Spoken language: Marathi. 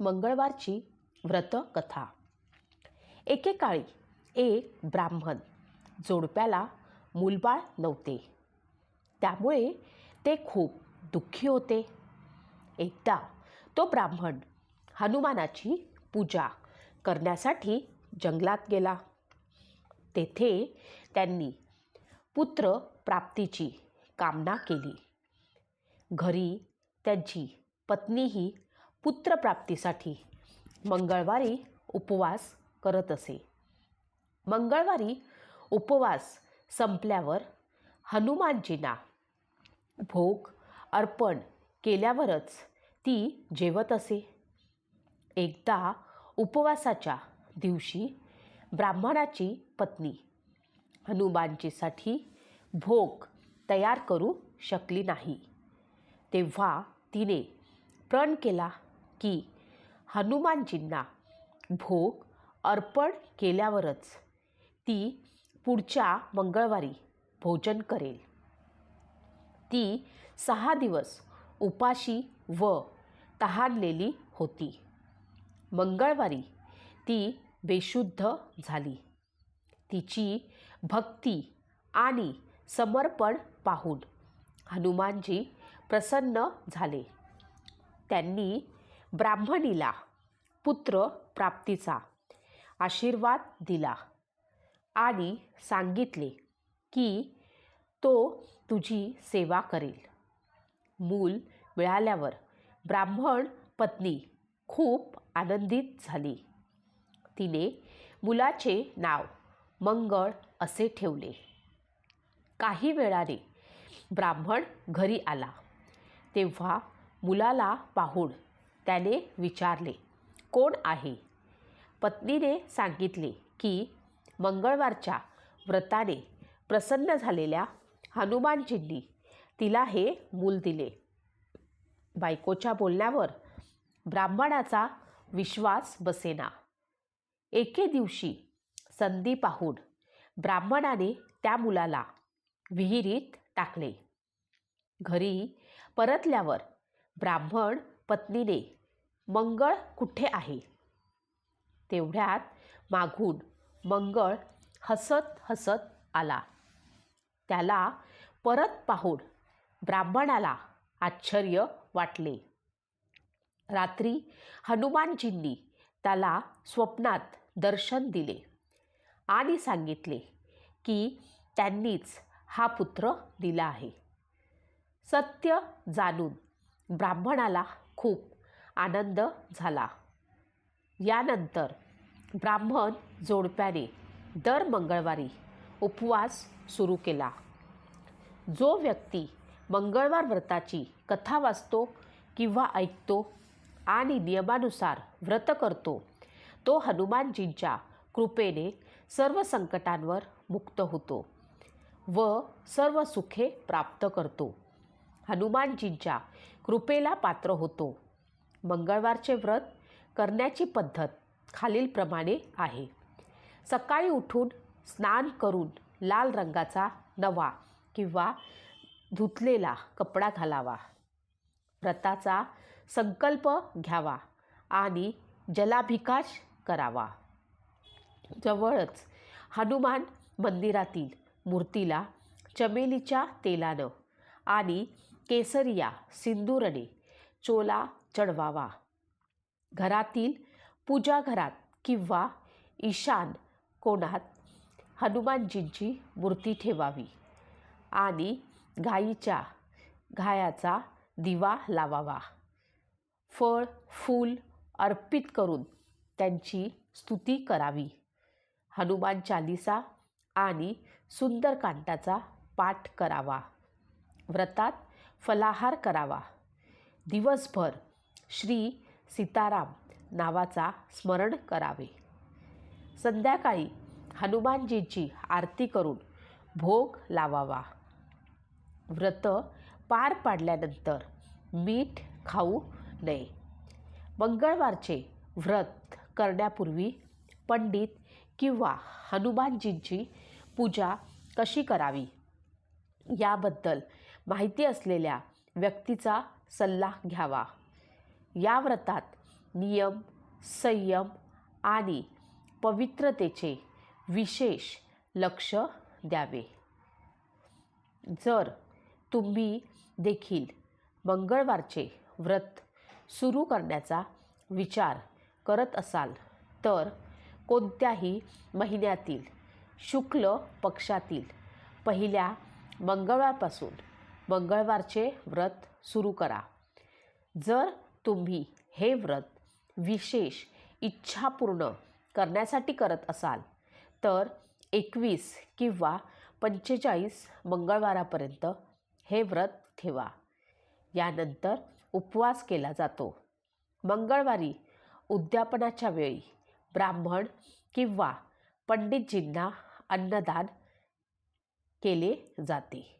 मंगळवारची व्रतकथा. एकेकाळी एक ब्राह्मण जोडप्याला मूलबाळ नव्हते. त्यामुळे ते खूप दुःखी होते. एकदा तो ब्राह्मण हनुमानाची पूजा करण्यासाठी जंगलात गेला. तेथे त्यांनी पुत्र प्राप्तीची कामना केली. घरी त्यांची पत्नीही पुत्रप्राप्तीसाठी मंगळवारी उपवास करत असे. मंगळवारी उपवास संपल्यावर हनुमानजींना भोग अर्पण केल्यावरच ती जेवत असे. एकदा उपवासाच्या दिवशी ब्राह्मणाची पत्नी हनुमानजीसाठी भोग तयार करू शकली नाही. तेव्हा तिने प्रण केला. की हनुमानजींना भोग अर्पण केल्यावरच ती पुढच्या मंगळवारी भोजन करेल. ती सहा दिवस उपाशी व तहानलेली होती. मंगळवारी ती बेशुद्ध झाली. तिची भक्ती आणि समर्पण पाहून हनुमानजी प्रसन्न झाले. त्यांनी ब्राह्मणीला पुत्र प्राप्तीचा आशीर्वाद दिला आणि सांगितले की तो तुझी सेवा करेल. मूल मिळाल्यावर ब्राह्मण पत्नी खूप आनंदित झाली. तिने मुलाचे नाव मंगळ असे ठेवले. काही वेळाने ब्राह्मण घरी आला. तेव्हा मुलाला पाहून त्याने विचारले कोण आहे? पत्नीने सांगितले की मंगळवारच्या व्रताने प्रसन्न झालेल्या हनुमानजींनी तिला हे मूल दिले. बायकोच्या बोलण्यावर ब्राह्मणाचा विश्वास बसेना. एके दिवशी संधी पाहून ब्राह्मणाने त्या मुलाला विहिरीत टाकले. घरी परतल्यावर ब्राह्मण पत्नीने मंगळ कुठे आहे? तेवढ्यात मागून मंगळ हसत हसत आला. त्याला परत पाहून ब्राह्मणाला आश्चर्य वाटले. रात्री हनुमानजींनी त्याला स्वप्नात दर्शन दिले आणि सांगितले की त्यांनीच हा पुत्र दिला आहे. सत्य जाणून ब्राह्मणाला खूप आनंद झाला. यानंतर ब्राह्मण जोडप्याने दर मंगळवारी उपवास सुरू केला. जो व्यक्ती मंगळवार व्रताची कथा वाचतो किंवा ऐकतो आणि नियमानुसार व्रत करतो तो हनुमानजींच्या कृपेने सर्व संकटांवर मुक्त होतो व सर्व सुखे प्राप्त करतो. हनुमानजींच्या कृपेला पात्र होतो. मंगळवारचे व्रत करण्याची पद्धत खालीलप्रमाणे आहे. सकाळी उठून स्नान करून लाल रंगाचा नवा किंवा धुतलेला कपडा घालावा. व्रताचा संकल्प घ्यावा आणि जलाभिकाश करावा. जवळच हनुमान मंदिरातील मूर्तीला चमेलीच्या तेलानं आणि केसरिया सिंदूरने चोला चढवावा. घरातील पूजाघरात किंवा ईशान कोणात हनुमानजींची मूर्ती ठेवावी आणि गाईच्या घायाचा दिवा लावावा. फळ फूल अर्पित करून त्यांची स्तुती करावी. हनुमान चालिसा आणि सुंदरकांताचा पाठ करावा. व्रतात फलाहार करावा. दिवसभर श्री सीताराम नावाचा स्मरण करावे. संध्याकाळी हनुमानजींची आरती करून भोग लावावा. व्रत पार पाडल्यानंतर मीठ खाऊ नये. मंगळवारचे व्रत करण्यापूर्वी पंडित किंवा हनुमानजींची पूजा कशी करावी? याबद्दल माहिती असलेल्या व्यक्तीचा सल्ला घ्यावा. या व्रतात नियम संयम आणि पवित्रतेचे विशेष लक्ष द्यावे. जर तुम्ही देखील मंगळवारचे व्रत सुरू करण्याचा विचार करत असाल तर कोणत्याही महिन्यातील शुक्ल पक्षातील पहिल्या मंगळवारपासून मंगळवारचे व्रत सुरू करा. जर तुम्ही हे व्रत विशेष इच्छा पूर्ण करण्यासाठी करत असाल तर एकवीस किंवा पंचेचाळीस मंगळवारापर्यंत हे व्रत ठेवा. यानंतर उपवास केला जातो. मंगळवारी उद्यापनाच्या वेळी ब्राह्मण किंवा पंडितजींना अन्नदान केले जाते.